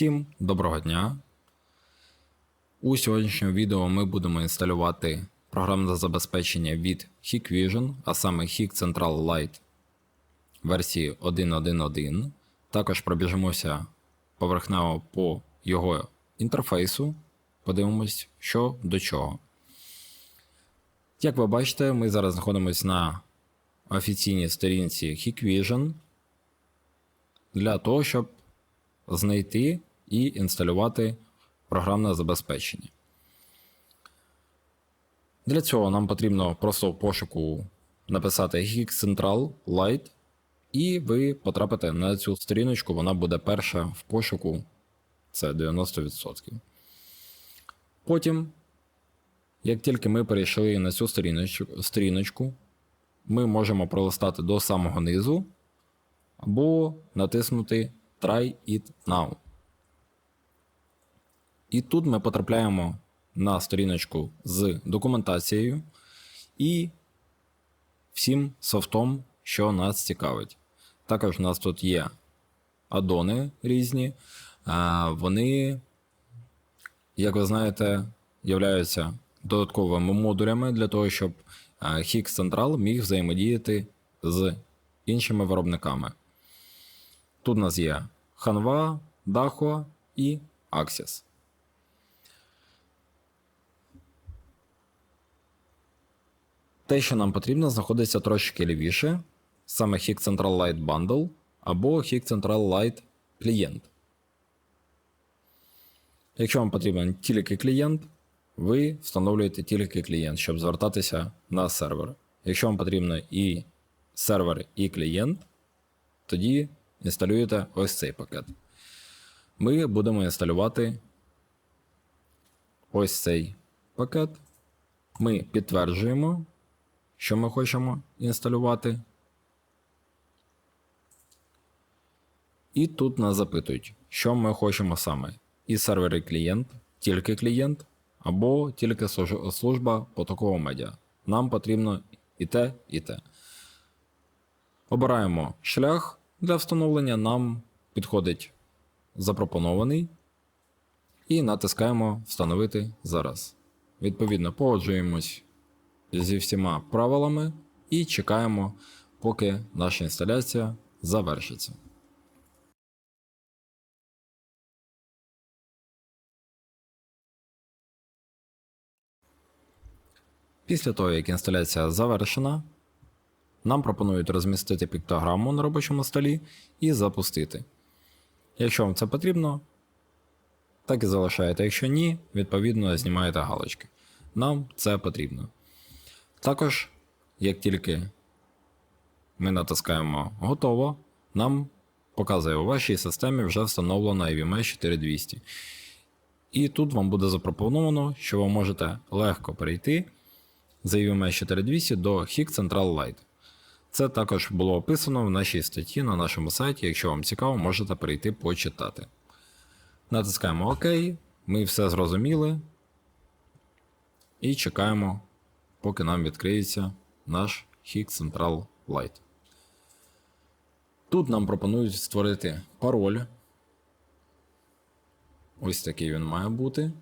Всім доброго дня! У сьогоднішньому відео ми будемо інсталювати програмне забезпечення від Hikvision, а саме Hik Central Lite версії 1.1.1. Також пробіжимося поверхнево по його інтерфейсу, подивимось, що до чого. Як ви бачите, ми зараз знаходимося на офіційній сторінці Hikvision для того, щоб знайти і інсталювати програмне забезпечення. Для цього нам потрібно просто в пошуку написати Hix Central Lite, і ви потрапите на цю сторіночку, вона буде перша в пошуку, це 90%. Потім, як тільки ми перейшли на цю сторіночку ми можемо пролистати до самого низу або натиснути Try It Now. І тут ми потрапляємо на сторіночку з документацією і всім софтом, що нас цікавить. Також у нас тут є адони різні. Вони, як ви знаєте, являються додатковими модулями для того, щоб Hix Central міг взаємодіяти з іншими виробниками. Тут у нас є Hanwha, Dahua і Axis. Те, що нам потрібно, знаходиться трошки лівіше, саме Hik Central Lite Bundle або Hik Central Lite клієнт. Якщо вам потрібен тільки клієнт, ви встановлюєте тільки клієнт, щоб звертатися на сервер. Якщо вам потрібно і сервер, і клієнт, тоді інсталюєте ось цей пакет. Ми будемо інсталювати ось цей пакет. Ми підтверджуємо, що ми хочемо інсталювати. І тут нас запитують, що ми хочемо саме. І сервер і клієнт, тільки клієнт, або тільки служба потокового медіа. Нам потрібно і те, і те. Обираємо шлях. Для встановлення нам підходить запропонований і натискаємо Встановити зараз. Відповідно, погоджуємось зі всіма правилами і чекаємо, поки наша інсталяція завершиться. Після того, як інсталяція завершена, нам пропонують розмістити піктограму на робочому столі і запустити. Якщо вам це потрібно, так і залишаєте. Якщо ні, відповідно знімаєте галочки. Нам це потрібно. Також, як тільки ми натискаємо готово, нам показує у вашій системі вже встановлено IVMS 4200. І тут вам буде запропоновано, що ви можете легко перейти з IVMS 4200 до HIC Central Lite. Це також було описано в нашій статті на нашому сайті. Якщо вам цікаво, можете перейти почитати. Натискаємо ОК, ми все зрозуміли. І чекаємо, поки нам відкриється наш HIC Central Lite. Тут нам пропонують створити пароль. Ось такий він має бути.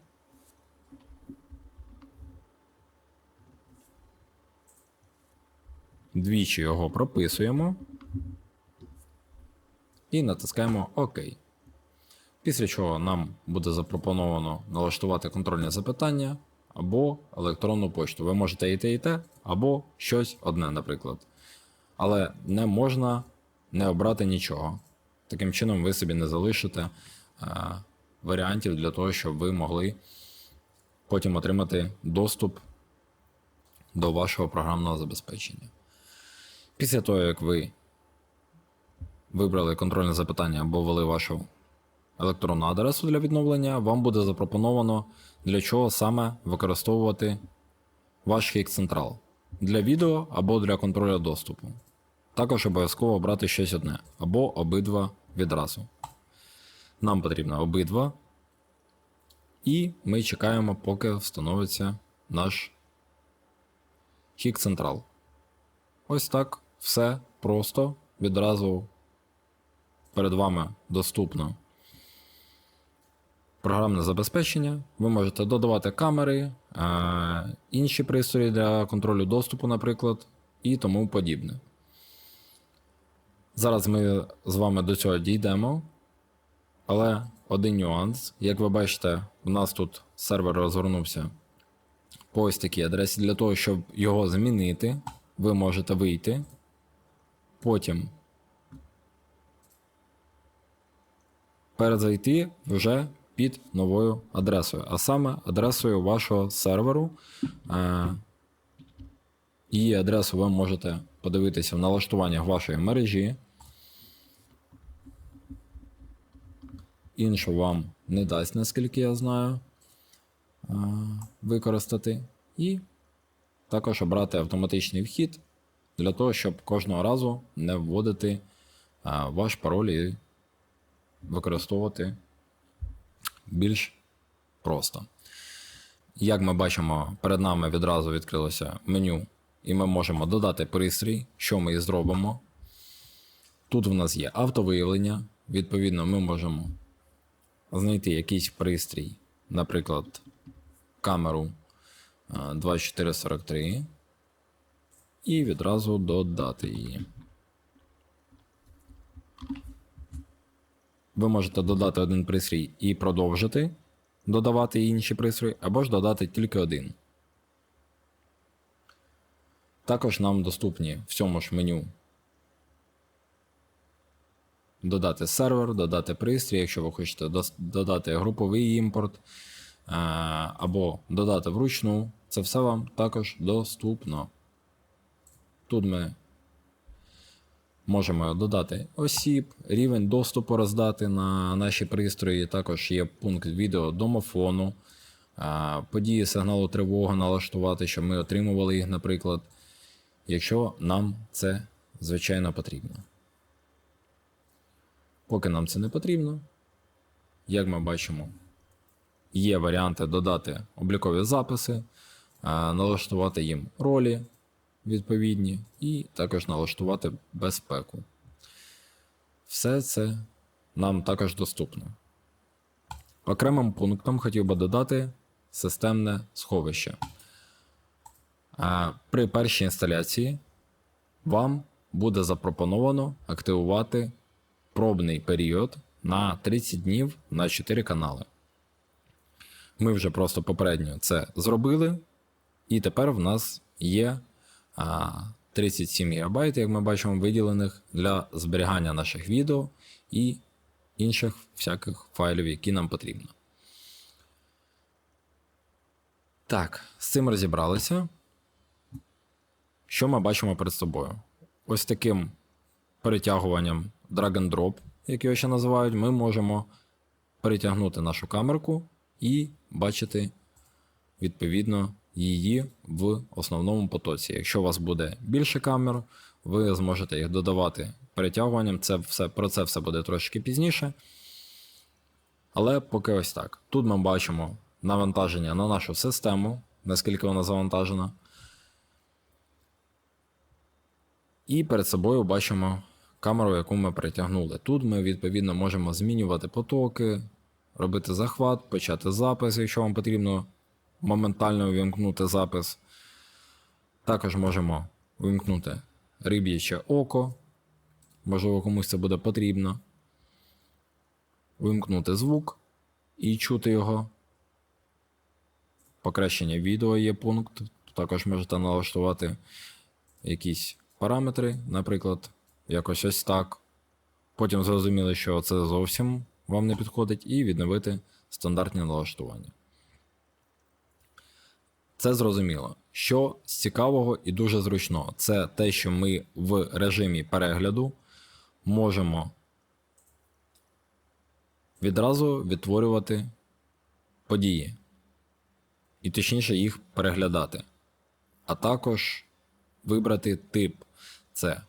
Двічі його прописуємо і натискаємо ОК. Після чого нам буде запропоновано налаштувати контрольне запитання або електронну почту. Ви можете і те, і те, або щось одне, наприклад. Але не можна не обрати нічого. Таким чином, ви собі не залишите е, варіантів для того, щоб ви могли потім отримати доступ до вашого програмного забезпечення. Після того, як ви вибрали контрольне запитання або ввели вашу електронну адресу для відновлення, вам буде запропоновано, для чого саме використовувати ваш Hik Central для відео або для контролю доступу. Також обов'язково обрати щось одне або обидва відразу. Нам потрібно обидва. І ми чекаємо, поки встановиться наш Hik Central. Ось так. Все просто відразу перед вами доступно. Програмне забезпечення. Ви можете додавати камери, е, інші пристрої для контролю доступу, наприклад, і тому подібне. Зараз ми з вами до цього дійдемо. Але один нюанс. Як ви бачите, у нас тут сервер розгорнувся по ось такій адресі. Для того, щоб його змінити, ви можете вийти. Потім перезайти вже під новою адресою, а саме адресою вашого серверу. Е, Її адресу ви можете подивитися в налаштуваннях вашої мережі. Іншу вам не дасть, наскільки я знаю, е, використати. І також обрати автоматичний вхід для того, щоб кожного разу не вводити е, ваш пароль і використовувати більш просто. Як ми бачимо, перед нами відразу відкрилося меню, і ми можемо додати пристрій, що ми і зробимо. Тут в нас є автовиявлення, відповідно, ми можемо знайти якийсь пристрій, наприклад, камеру е, 2443, і відразу додати її. Ви можете додати один пристрій і продовжити додавати інші пристрої, або ж додати тільки один. Також нам доступні в цьому ж меню додати сервер, додати пристрій, якщо ви хочете додати груповий імпорт, е, або додати вручну. Це все вам також доступно. Тут ми можемо додати осіб, рівень доступу роздати на наші пристрої. Також є пункт відео домофону, події сигналу тривоги налаштувати, щоб ми отримували їх, наприклад, якщо нам це звичайно потрібно. Поки нам це не потрібно, як ми бачимо, є варіанти додати облікові записи, налаштувати їм ролі відповідні, і також налаштувати безпеку. Все це нам також доступно. Окремим пунктом хотів би додати системне сховище. При першій інсталяції вам буде запропоновано активувати пробний період на 30 днів на 4 канали. Ми вже просто попередньо це зробили, і тепер в нас є 37 ГБ, як ми бачимо, виділених для зберігання наших відео і інших всяких файлів, які нам потрібно. Так, з цим розібралися. Що ми бачимо перед собою? Ось таким перетягуванням drag and drop, як його ще називають, ми можемо перетягнути нашу камерку і бачити відповідно її в основному потоці. Якщо у вас буде більше камер, ви зможете їх додавати перетягуванням. Це все, про це все буде трошки пізніше. Але поки ось так. Тут ми бачимо навантаження на нашу систему, наскільки вона завантажена. І перед собою бачимо камеру, яку ми притягнули. Тут ми відповідно можемо змінювати потоки, робити захват, почати запис, якщо вам потрібно моментально увімкнути запис. Також можемо увімкнути риб'яче око. Можливо, комусь це буде потрібно. Вимкнути звук і чути його. Покращення відео є пункт. Також можете налаштувати якісь параметри, наприклад, якось ось так. Потім зрозуміли, що це зовсім вам не підходить, і відновити стандартні налаштування. Це зрозуміло. Що з цікавого і дуже зручного, це те, що ми в режимі перегляду можемо відразу відтворювати події, і точніше їх переглядати. А також вибрати тип це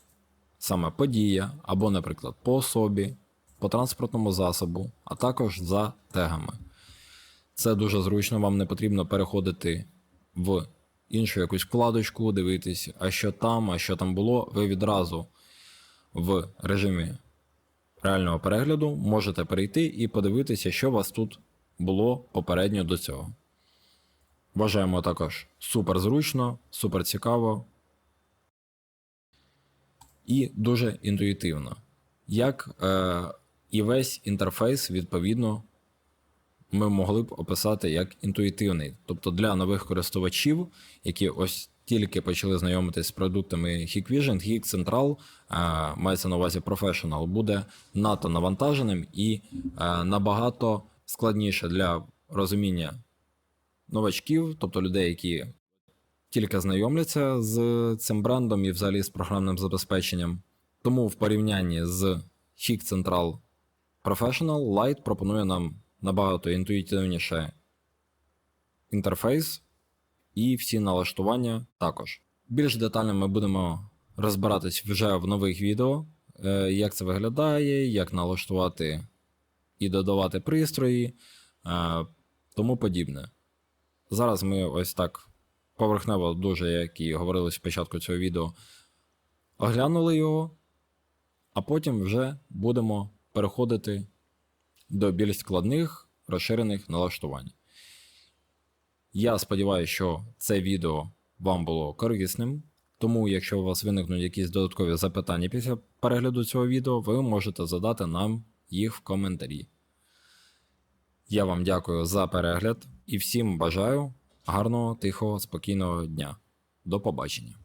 саме подія, або, наприклад, по особі, по транспортному засобу, а також за тегами. Це дуже зручно, вам не потрібно переходити в іншу якусь вкладочку, дивитись, а що там, а що там було. Ви відразу в режимі реального перегляду можете перейти і подивитися, що у вас тут було попередньо до цього. Вважаємо також супер зручно, супер цікаво і дуже інтуїтивно. Як е, і весь інтерфейс, відповідно, ми могли б описати як інтуїтивний. Тобто для нових користувачів, які ось тільки почали знайомитись з продуктами Hikvision, Hik Central, мається на увазі Professional, буде надто навантаженим і набагато складніше для розуміння новачків, тобто людей, які тільки знайомляться з цим брендом і взагалі з програмним забезпеченням. Тому в порівнянні з Hik Central Professional Lite пропонує нам набагато інтуїтивніше інтерфейс і всі налаштування також. Більш детально ми будемо розбиратись вже в нових відео, е, як це виглядає, як налаштувати і додавати пристрої, е, тому подібне. Зараз ми ось так поверхнево, дуже, як і говорили спочатку цього відео, оглянули його, а потім вже будемо переходити до більш складних розширених налаштувань. Я сподіваюся, що це відео вам було корисним. Тому, якщо у вас виникнуть якісь додаткові запитання після перегляду цього відео, ви можете задати нам їх в коментарі. Я вам дякую за перегляд і всім бажаю гарного, тихого, спокійного дня. До побачення.